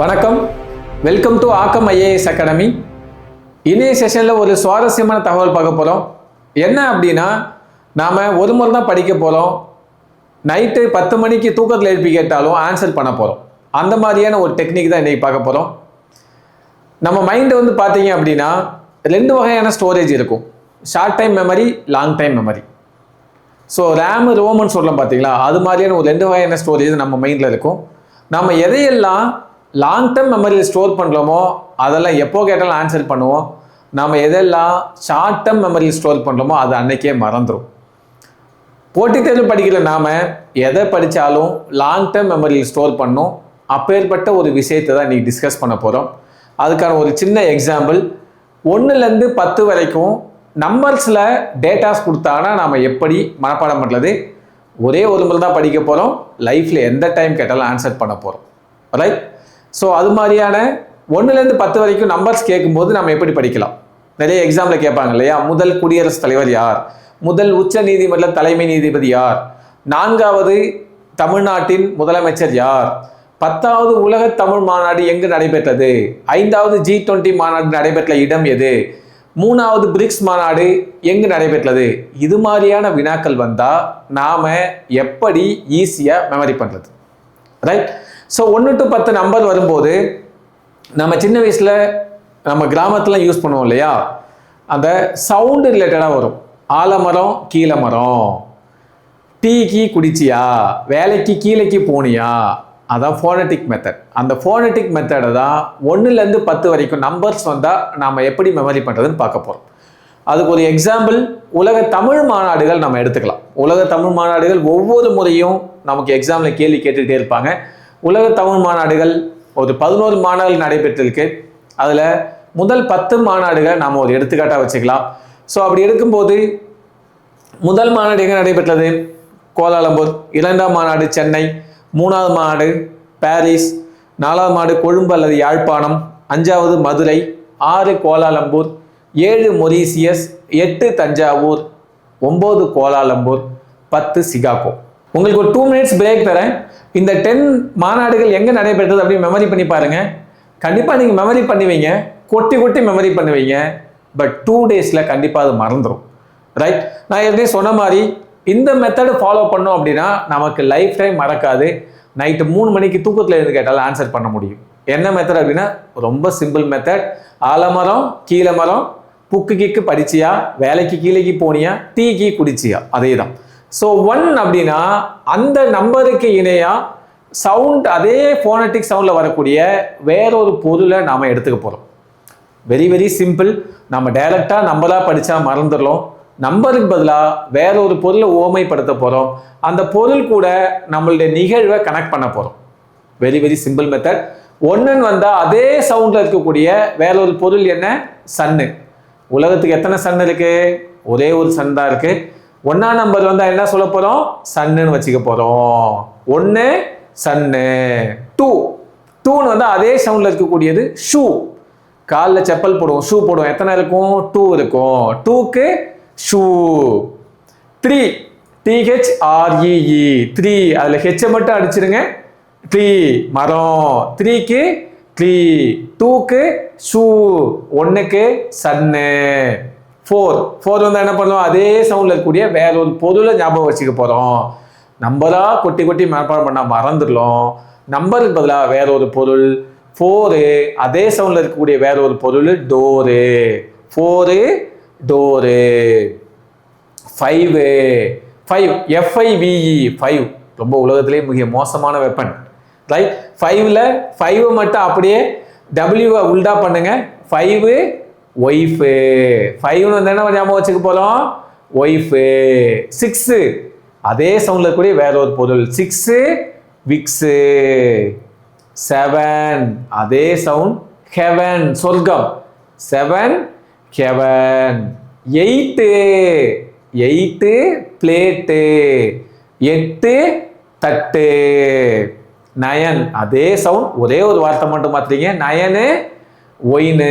வணக்கம். Welcome to Aakkam IAS academy இணைய செஷனில் ஒரு சுவாரஸ்யமான தகவல் பார்க்க போகிறோம் என்ன அப்படின்னா நாம் ஒரு முறை தான் படிக்க போகிறோம் நைட்டு பத்து மணிக்கு தூக்கத்தில் எழுப்பி கேட்டாலும் ஆன்சர் பண்ண போகிறோம் அந்த மாதிரியான ஒரு டெக்னிக் தான் இன்றைக்கி பார்க்க போகிறோம் நம்ம மைண்டு வந்து பார்த்தீங்க அப்படின்னா ரெண்டு வகையான ஸ்டோரேஜ் இருக்கும். Short time memory long time memory so RAM Roman சொல்லலாம் பார்த்தீங்களா? அது மாதிரியான ஒரு ரெண்டு வகையான ஸ்டோரேஜ் நம்ம மைண்டில் இருக்கும். நம்ம எதையெல்லாம் லாங் டேர்ம் மெமரியில் ஸ்டோர் பண்ணுறோமோ அதெல்லாம் எப்போ கேட்டாலும் ஆன்சர் பண்ணுவோம். நம்ம எதெல்லாம் ஷார்ட் டேர்ம் மெமரியில் ஸ்டோர் பண்ணுறோமோ அது அன்னைக்கே மறந்துடும் போட்டித் தேர்வு படிக்கிற நாம் எதை படித்தாலும் லாங் டேர்ம் மெமரியில் ஸ்டோர் பண்ணும். அப்பேற்பட்ட ஒரு விஷயத்தை தான் இன்றைக்கி டிஸ்கஸ் பண்ண போகிறோம் அதுக்கான ஒரு சின்ன எக்ஸாம்பிள் ஒன்றுலேருந்து பத்து வரைக்கும் நம்பர்ஸில் டேட்டாஸ் கொடுத்தாங்கன்னா நாம் எப்படி மனப்பாடம் பண்ணுறது ஒரே ஒரு முறை தான் படிக்க போகிறோம் லைஃப்பில் எந்த டைம் கேட்டாலும் ஆன்சர் பண்ண போகிறோம் ரைட் ஸோ அது மாதிரியான ஒன்றுலேருந்து பத்து வரைக்கும் நம்பர்ஸ் கேட்கும்போது நம்ம எப்படி படிக்கலாம்? நிறைய எக்ஸாமில் கேட்பாங்க இல்லையா? முதல் குடியரசுத் தலைவர் யார்? முதல் உச்ச நீதிமன்ற தலைமை நீதிபதி யார்? நான்காவது தமிழ்நாட்டின் முதலமைச்சர் யார்? பத்தாவது உலக தமிழ் மாநாடு எங்கு நடைபெற்றது? ஐந்தாவது ஜி டுவெண்ட்டி மாநாடு நடைபெற்ற இடம் எது? மூணாவது பிரிக்ஸ் மாநாடு எங்கு நடைபெற்றது? இது மாதிரியான வினாக்கள் வந்தால் நாம் எப்படி ஈஸியாக மெமரி பண்ணுறது ரைட் ஸோ ஒன்று டு பத்து நம்பர் வரும்போது நம்ம சின்ன வயசில் நம்ம கிராமத்தில் யூஸ் பண்ணுவோம் இல்லையா? அந்த சவுண்டு ரிலேட்டடாக வரும். ஆலமரம் கீழே மரம். டீக்கு குடிச்சியா? வேலைக்கு கீழேக்கு போனியா? அதான் ஃபோனட்டிக் மெத்தட் அந்த ஃபோனட்டிக் மெத்தடை தான் ஒன்றுலேருந்து பத்து வரைக்கும் நம்பர்ஸ் வந்தால் நாம் எப்படி மெமரி பண்ணுறதுன்னு பார்க்க போகிறோம் அதுக்கு ஒரு எக்ஸாம்பிள் உலக தமிழ் மாநாடுகள் நம்ம எடுத்துக்கலாம். உலக தமிழ் மாநாடுகள் ஒவ்வொரு முறையும் நமக்கு எக்ஸாமில் கேள்வி கேட்டுக்கிட்டே இருப்பாங்க. உலக தமிழ் மாநாடுகள் ஒரு பதினோரு மாநாடுகள் நடைபெற்றிருக்கு. அதில் முதல் பத்து மாநாடுகளை நாம் ஒரு எடுத்துக்காட்டாக வச்சுக்கலாம். ஸோ அப்படி எடுக்கும்போது முதல் மாநாடு எங்கே நடைபெற்றது? கோலாலம்பூர். இரண்டாம் மாநாடு சென்னை. மூணாவது மாநாடு பாரிஸ். நாலாவது மாநாடு கொழும்பு அல்லது யாழ்ப்பாணம். அஞ்சாவது மதுரை. ஆறு கோலாலம்பூர். ஏழு மொரீசியஸ். எட்டு தஞ்சாவூர். ஒம்பது கோலாலம்பூர். பத்து சிகாகோ. உங்களுக்கு ஒரு டூ மினிட்ஸ் பிரேக் தரேன். இந்த டென் மாநாடுகள் எங்கே நடைபெற்றது அப்படின்னு மெமரி பண்ணி பாருங்கள் கண்டிப்பாக நீங்கள் மெமரி பண்ணுவீங்க. கொட்டி கொட்டி மெமரி பண்ணுவீங்க. பட் டூ டேஸில் கண்டிப்பாக அது மறந்துடும் ரைட் நான் ஏற்கனவே சொன்ன மாதிரி இந்த மெத்தடு ஃபாலோ பண்ணோம் அப்படின்னா நமக்கு லைஃப் டைம் மறக்காது. நைட்டு மூணு மணிக்கு தூக்கத்தில் இருந்து கேட்டாலும் ஆன்சர் பண்ண முடியும். என்ன மெத்தட் அப்படின்னா ரொம்ப சிம்பிள் மெத்தட் ஆலமரம் கீழே மரம் புக்கு கிக்கு படிச்சியா வேலைக்கு கீழேக்கு போனியா டீ கீ குடிச்சியா. அதே தான் ஸோ ஒன் அப்படின்னா அந்த நம்பருக்கு இணையாக சவுண்ட் அதே ஃபோனட்டிக் சவுண்டில் வரக்கூடிய வேறொரு பொருளை நாம் எடுத்துக்க போகிறோம் வெரி வெரி சிம்பிள் நம்ம டைரெக்டாக நம்பராக படித்தா மறந்துடலாம் நம்பருக்கு பதிலாக வேற ஒரு பொருளை ஓமைப்படுத்த போகிறோம் அந்த பொருள் கூட நம்மளுடைய நிகழ்வை கனெக்ட் பண்ண போகிறோம் வெரி வெரி சிம்பிள் மெத்தட் ஒன்றுன்னு வந்தால் அதே சவுண்டில் இருக்கக்கூடிய வேற ஒரு பொருள் என்ன? சன்னு. உலகத்துக்கு எத்தனை சன் இருக்குது ஒரே ஒரு சன் தான் இருக்குது ஒன்னா நம்பர் வந்தால் என்ன சொல்ல போகிறோம் சன்னுன்னு வச்சுக்க போகிறோம் ஒன்று சன்னு. டூ. டூன்னு வந்தால் அதே சவுண்டில் இருக்கக்கூடியது ஷூ. காலில் செப்பல் போடுவோம். ஷூ போடுவோம். எத்தனை இருக்கும்? டூ இருக்கும். டூக்கு shoe. Three. T H R E E three. அதில் ஹெச்சை மட்டும் அடிச்சிருங்க. த்ரீ. மரம். த்ரீக்கு த்ரீ. டூக்கு ஷூ. ஒன்றுக்கு சன்னு. ஃபோர் ஃபோர் வந்து என்ன பண்ணுவோம் அதே சவுண்டில் இருக்கக்கூடிய வேற ஒரு பொருளை ஞாபகம் வச்சுக்க போகிறோம் நம்பராக கொட்டி கொட்டி மனப்பாடம் பண்ணால் மறந்துடலாம். நம்பருக்கு பதிலாக வேற ஒரு பொருள். ஃபோரு அதே சவுண்டில் இருக்கக்கூடிய வேற ஒரு பொருள் door four door five five F I V E five ரொம்ப உலகத்திலே மிக மோசமான வெப்பன் ரைட் ஃபைவ்ல ஃபைவ் மட்டும் அப்படியே டபிள்யூவை உல்டா பண்ணுங்க. ஃபைவு ஒய்ஃபு ஃபைவ்னு வந்து என்ன ஞாபகம் வச்சுக்க போகிறோம் ஒய்ஃபு சிக்ஸு அதே சவுண்டில் இருக்கக்கூடிய வேற ஒரு பொருள். சிக்ஸு விக்ஸு செவன் அதே சவுண்ட் ஹெவன் சொர்க்கம். Seven heaven eight eight plate எட்டு தட்டு நயன் அதே சவுண்ட் ஒரே ஒரு வார்த்தை மட்டும் பார்த்தீங்க நயனு ஒயின்னு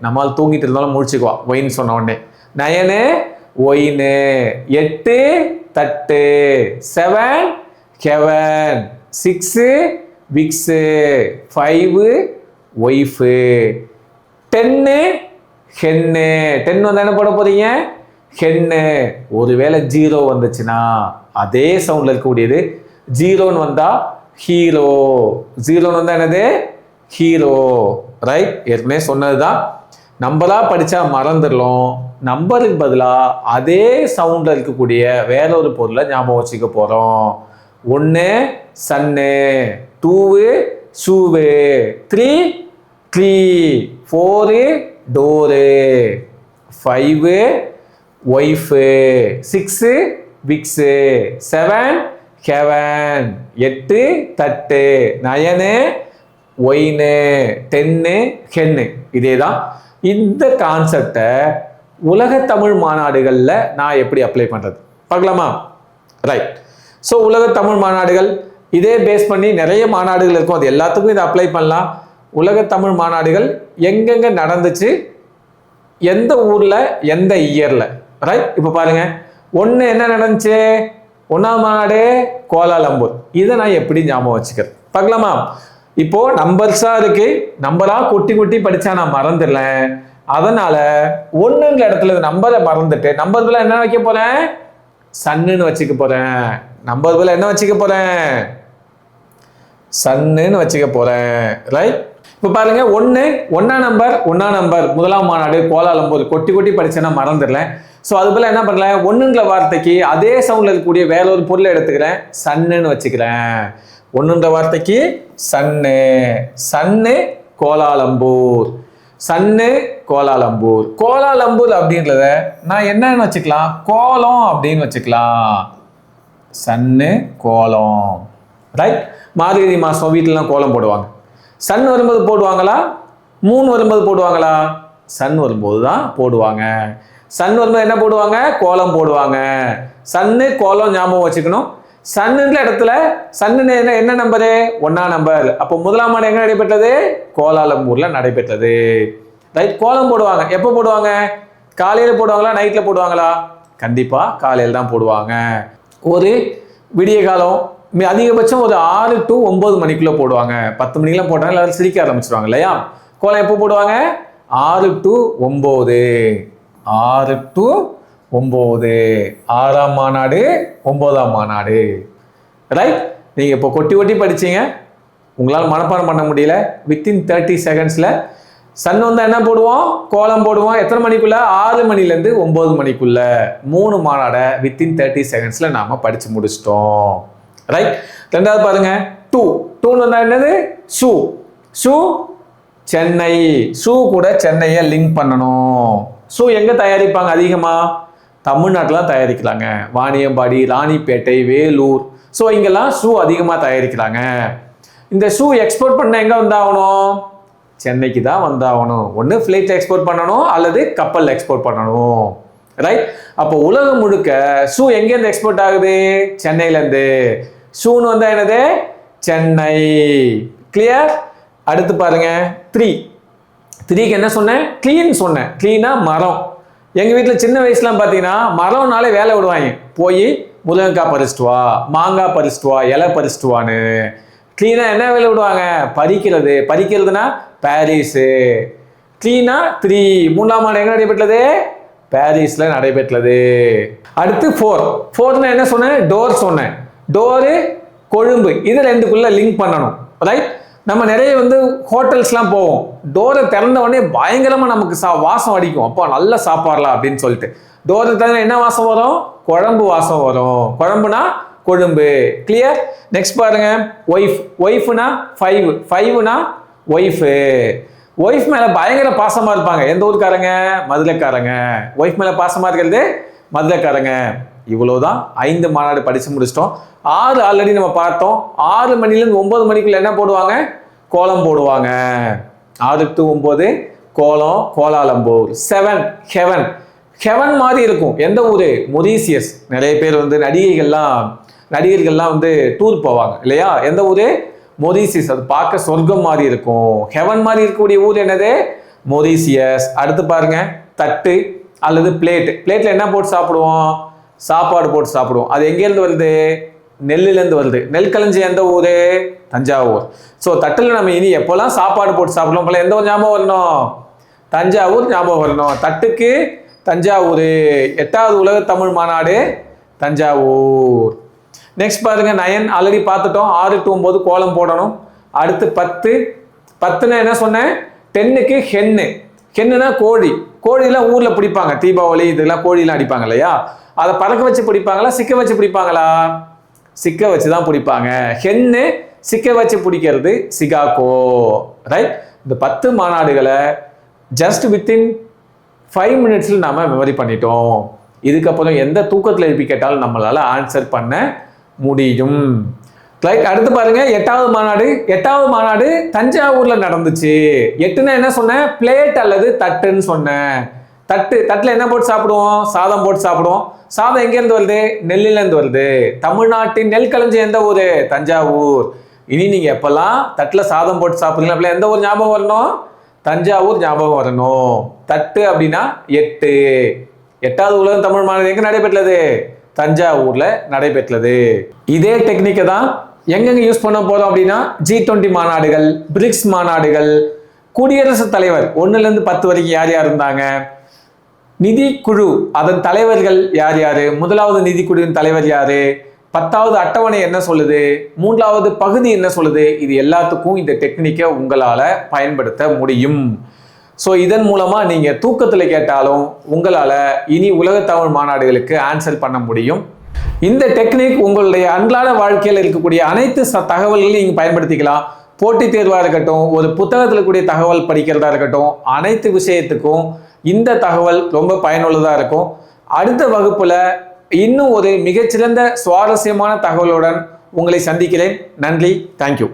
நம்மால் தூங்கிட்டு இருந்தாலும் முழிச்சுக்குவா. ஒயின் சொன்ன உடனே. நயனு ஒயின்னு எட்டு தட்டு. Seven heaven six Vicks five wife ten hen ten வந்து என்ன போட போகிறீங்க ஹென்னு ஒருவேளை ஜீரோ வந்துச்சுன்னா அதே சவுண்டில் இருக்கக்கூடியது ஜீரோன்னு வந்தால் ஹீரோ ஜீரோன்னு வந்தால் என்னது? ஹீரோ ரைட் ஏற்கனவே சொன்னது தான் நம்பராக படித்தா மறந்துடலாம் நம்பருக்கு பதிலாக அதே சவுண்டில் இருக்கக்கூடிய வேற ஒரு பொருளை ஞாபகம் வச்சுக்க போகிறோம் ஒன்று sun. Two shoe three tree four door five wife six Vicks seven heaven எட்டு தட்டு நயனு ஒயினு டென்னு ஹென்னு இதே தான் இந்த கான்செப்டை உலக தமிழ் மாநாடுகளில் நான் எப்படி அப்ளை பண்ணுறது பார்க்கலாமா? ரைட் ஸோ உலக தமிழ் மாநாடுகள் இதே பேஸ் பண்ணி நிறைய மாநாடுகள் இருக்கும். அது எல்லாத்துக்கும் இதை அப்ளை பண்ணலாம். உலக தமிழ் மாநாடுகள் எங்கெங்க நடந்துச்சு? எந்த ஊரில் எந்த இயரில் ரைட் இப்போ பாருங்க. ஒன்று என்ன நடந்துச்சு? ஒன்றாம் மாநாடு கோலாலம்பூர். இதை நான் எப்படி ஞாபகம் வச்சுக்கிறேன் பார்க்கலாமா? இப்போ நம்பர்ஸா இருக்கு. நம்பரா கொட்டி கொட்டி படிச்சா நான் மறந்துடலேன் அதனால ஒண்ணுங்கிற இடத்துல நம்பரை மறந்துட்டு நம்பர் பதிலா என்ன வைக்க போறேன்? சன்னுன்னு வச்சுக்க போறேன். நம்பர் பதிலா என்ன வச்சுக்க போறேன்? சன்னுன்னு வச்சுக்க போறேன். ரைட் இப்போ பாருங்க ஒன்று ஒன்னா நம்பர் ஒன்னா நம்பர் முதலாம் மாநாடு கோலாலம்பூர். கொட்டி கொட்டி படிச்சேன்னா மறந்துடலேன் ஸோ அது போல என்ன பண்ணல? ஒன்றுங்கிற வார்த்தைக்கு அதே சவுண்டில் இருக்கக்கூடிய வேற ஒரு பொருளை எடுத்துக்கிறேன். சன்னுன்னு வச்சுக்கிறேன். ஒன்றுன்ற வார்த்தைக்கு சன்னு. சன்னு கோலாலம்பூர். சன்னு கோலாலம்பூர். கோலாலம்பூர் அப்படின்றத நான் என்னன்னு வச்சுக்கலாம்? கோலம் அப்படின்னு வச்சுக்கலாம். சன்னு கோலம். ரைட் மார்கழி மாதம் வீட்டிலலாம் கோலம் போடுவாங்க. சன் வரும்போது போடுவாங்களா? மூணு வரும்போது போடுவாங்களா? சன் வரும்போது தான் போடுவாங்க. சன் வரும்போது என்ன போடுவாங்க? கோலம் போடுவாங்க. சன்னு கோலம் ஞாபகம் வச்சுக்கணும். சன்னுன்ற இடத்துல சன்னு என்ன என்ன நம்பரு? ஒன்னா நம்பர் அப்போ முதலாம் ஆண்டு எங்க நடைபெற்றது? கோலாலம்பூர்ல நடைபெற்றது. ரைட் கோலம் போடுவாங்க. எப்போ போடுவாங்க? காலையில போடுவாங்களா? நைட்ல போடுவாங்களா? கண்டிப்பா காலையில தான் போடுவாங்க. ஒரு விடிய காலம் அதிகபட்சம் ஒரு ஆறு டு ஒன்பது மணிக்குள்ள போடுவாங்க. பத்து மணிக்கெல்லாம் போட்டாங்க எல்லாரும் சிரிக்க ஆரம்பிச்சிருவாங்க இல்லையா? கோலம் எப்போ போடுவாங்க? ஆறு டு ஒம்பது ஆறு டு ஒம்பது ஆறாம் மாநாடு ஒம்பதாம் மாநாடு. ரைட் நீங்கள் இப்போ கொட்டி கொட்டி படிச்சீங்க. உங்களால் மனப்பாடம் பண்ண முடியல. வித்தின் தேர்ட்டி செகண்ட்ஸில் சன் வந்தால் என்ன போடுவோம்? கோலம் போடுவோம். எத்தனை மணிக்குள்ள? ஆறு மணிலேருந்து ஒம்பது மணிக்குள்ள. மூணு மாநாடை வித்தின் தேர்ட்டி செகண்ட்ஸில் நாம் படித்து முடிச்சிட்டோம். ரைட் ரெண்டாவது பாருங்க. டூ டூன்னு வந்தால் என்னது? Shoe shoe Chennai. ஷூ கூட சென்னையை லிங்க் பண்ணணும். ஷூ எங்கே தயாரிப்பாங்க அதிகமாக தமிழ்நாட்டில் தயாரிக்கிறாங்க வாணியம்பாடி ராணிப்பேட்டை வேலூர். ஸோ இங்கெல்லாம் ஷூ அதிகமாக தயாரிக்கிறாங்க. இந்த ஷூ எக்ஸ்போர்ட் பண்ண எங்கே வந்தாகணும்? சென்னைக்கு தான் வந்தாகணும். ஒன்று ஃப்ளைட் எக்ஸ்போர்ட் பண்ணணும் அல்லது கப்பல் எக்ஸ்போர்ட் பண்ணணும். ரைட் அப்போ உலகம் முழுக்க ஷூ எங்கேருந்து எக்ஸ்போர்ட் ஆகுது? சென்னையிலேருந்து. ஷூன்னு வந்தால் என்னது? சென்னை. கிளியர் அடுத்து பாருங்க. த்ரீ த்ரீக்கு என்ன சொன்னேன்? க்ளீன் சொன்னேன். க்ளீனாக மரம். எங்க வீட்டில் சின்ன வயசுலாம் பார்த்தீங்கன்னா மரம்னாலே வேலை விடுவாங்க. போய் முருங்கக்காய் பறிச்சிட்டு வா மாங்காய் பறிச்சிட்டு வா இலை பறிச்சிட்டு வான்னு. க்ளீனாக என்ன வேலை விடுவாங்க? பறிக்கிறது. பறிக்கிறதுனா பாரிஸு க்ளீனா த்ரீ மூணாம் ஆண்டு எங்க நடைபெற்றது? பாரிஸில் நடைபெற்றது. அடுத்து ஃபோர் ஃபோர்னா என்ன சொன்னேன்? டோர் சொன்னேன். டோரு கொழும்பு. இது ரெண்டுக்குள்ள லிங்க் பண்ணணும். ரைட் நம்ம நிறைய வந்து ஹோட்டல்ஸ்லாம் போவோம். டோரை திறந்த உடனே பயங்கரமாக நமக்கு சா வாசம் அடிக்கும். அப்போ நல்ல சாப்பாடலாம் அப்படின்னு சொல்லிட்டு. டோரை திறந்த என்ன வாசம் வரும்? குழம்பு வாசம் வரும். குழம்புனா கொழும்பு. கிளியர் நெக்ஸ்ட் பாருங்க. ஒய்ஃப் ஒய்ஃப்னா ஃபைவ் ஃபைவ்னா ஒய்ஃபு ஒய்ஃப் மேல பயங்கர பாசமா இருப்பாங்க. எந்த ஊருக்காரங்க? மதுரைக்காரங்க. ஒய்ஃப் மேல பாசமா இருக்கிறது மதுரைக்காரங்க. இவ்வளவுதான் ஐந்து மாநாடு படிச்சு முடிச்சிட்டோம். ஆறு ஆல்ரெடி நம்ம பார்த்தோம். ஆறு மணிலேருந்து ஒன்பது மணிக்குள்ள என்ன போடுவாங்க? கோலம் போடுவாங்க. ஆறு டு ஒன்பது கோலம் கோலாலம்பூர் செவன் ஹெவன் ஹெவன் மாதிரி இருக்கும். எந்த ஊர்? மொரீசியஸ் நிறைய பேர் வந்து நடிகைகள்லாம் நடிகர்கள்லாம் வந்து டூர் போவாங்க. இல்லையா? எந்த ஊர்? மொரீசியஸ் அது பார்க்க சொர்க்கம் மாதிரி இருக்கும். ஹெவன் மாதிரி இருக்கக்கூடிய ஊர் என்னது? மொதீசியஸ். அடுத்து பாருங்க தட்டு அல்லது பிளேட் பிளேட்ல என்ன போட்டு சாப்பிடுவோம்? சாப்பாடு போட்டு சாப்பிடுவோம். அது எங்கேருந்து வருது? நெல்லுலேருந்து வருது. நெல் களஞ்சி எந்த ஊர்? தஞ்சாவூர். ஸோ தட்டில் நம்ம இனி எப்போல்லாம் சாப்பாடு போட்டு சாப்பிடுவோம் எந்த ஒரு ஞாபகம் வரணும்? தஞ்சாவூர் ஞாபகம் வரணும். தட்டுக்கு தஞ்சாவூர். எட்டாவது உலக தமிழ் மாநாடு தஞ்சாவூர். நெக்ஸ்ட் பாருங்க நயன் ஆல்ரெடி பார்த்துட்டோம். ஆறு டு ஒம்பது கோலம் போடணும். அடுத்து பத்து. பத்துனா என்ன சொன்னேன்? டென்னுக்கு ஹென்னு. ஹென்னுனா கோழி. கோழிலாம் ஊரில் பிடிப்பாங்க. தீபாவளி இதெல்லாம் கோழிலாம் அடிப்பாங்க இல்லையா? அதை பறக்க வச்சு பிடிப்பாங்களா? சிக்க வச்சு பிடிப்பாங்களா? சிக்க வச்சு தான் பிடிப்பாங்க. ஹென்னு சிக்க வச்சு பிடிக்கிறது சிகாகோ ரைட் இந்த பத்து மாநாடுகளை ஜஸ்ட் வித்தின் ஃபைவ் மினிட்ஸில் நாம மெமரி பண்ணிட்டோம். இதுக்கப்புறம் எந்த தூக்கத்தில் எழுப்பி கேட்டாலும் நம்மளால ஆன்சர் பண்ண முடியும். ரைட் அடுத்து பாருங்க எட்டாவது மாநாடு. எட்டாவது மாநாடு தஞ்சாவூர்ல நடந்துச்சு. எட்டுன்னா என்ன சொன்னேன்? பிளேட் அல்லது தட்டுன்னு சொன்னேன். தட்டு தட்டுல என்ன போட்டு சாப்பிடுவோம்? சாதம் போட்டு சாப்பிடுவோம். சாதம் எங்கேருந்து வருது? நெல்லிலேருந்து வருது. தமிழ்நாட்டின் நெல் கலைஞ்சி எந்த ஊர்? தஞ்சாவூர். இனி நீங்க எப்பெல்லாம் தட்டுல சாதம் போட்டு சாப்பிட்றீங்களா அப்பெல்லாம் எந்த ஊர் ஞாபகம் வரணும்? தஞ்சாவூர் ஞாபகம் வரணும். தட்டு அப்படின்னா எட்டு. எட்டாவது உலகம் தமிழ் மாநாடு எங்க நடைபெற்றது? தஞ்சாவூர்ல நடைபெற்றது. இதே டெக்னிக்கை தான் எங்கெங்க யூஸ் பண்ண போகிறோம் அப்படின்னா ஜி டுவெண்ட்டி மாநாடுகள் பிரிக்ஸ் மாநாடுகள் குடியரசுத் தலைவர் ஒன்றுலேருந்து இருந்து பத்து வரைக்கும் யார் யார் இருந்தாங்க? நிதி குழு அதன் தலைவர்கள் யார் யாரு? முதலாவது நிதி குழுவின் தலைவர் யாரு? பத்தாவது அட்டவணை என்ன சொல்லுது? மூன்றாவது பகுதி என்ன சொல்லுது? இது எல்லாத்துக்கும் இந்த டெக்னிக்கை உங்களால பயன்படுத்த முடியும். ஸோ இதன் மூலமாக நீங்கள் தூக்கத்தில் கேட்டாலும் உங்களால் இனி உலக தமிழ் மாநாடுகளுக்கு ஆன்சர் பண்ண முடியும். இந்த டெக்னிக் உங்களுடைய அன்றாட வாழ்க்கையில் இருக்கக்கூடிய அனைத்து ச- தகவல்களையும் நீங்கள் பயன்படுத்திக்கலாம். போட்டித் தேர்வாக இருக்கட்டும் ஒரு புத்தகத்தில் கூடிய தகவல் படிக்கிறதா இருக்கட்டும் அனைத்து விஷயத்துக்கும் இந்த தகவல் ரொம்ப பயனுள்ளதாக இருக்கும். அடுத்த வகுப்பில் இன்னும் ஒரு மிகச்சிறந்த சுவாரஸ்யமான தகவலுடன் உங்களை சந்திக்கிறேன். நன்றி தேங்க்யூ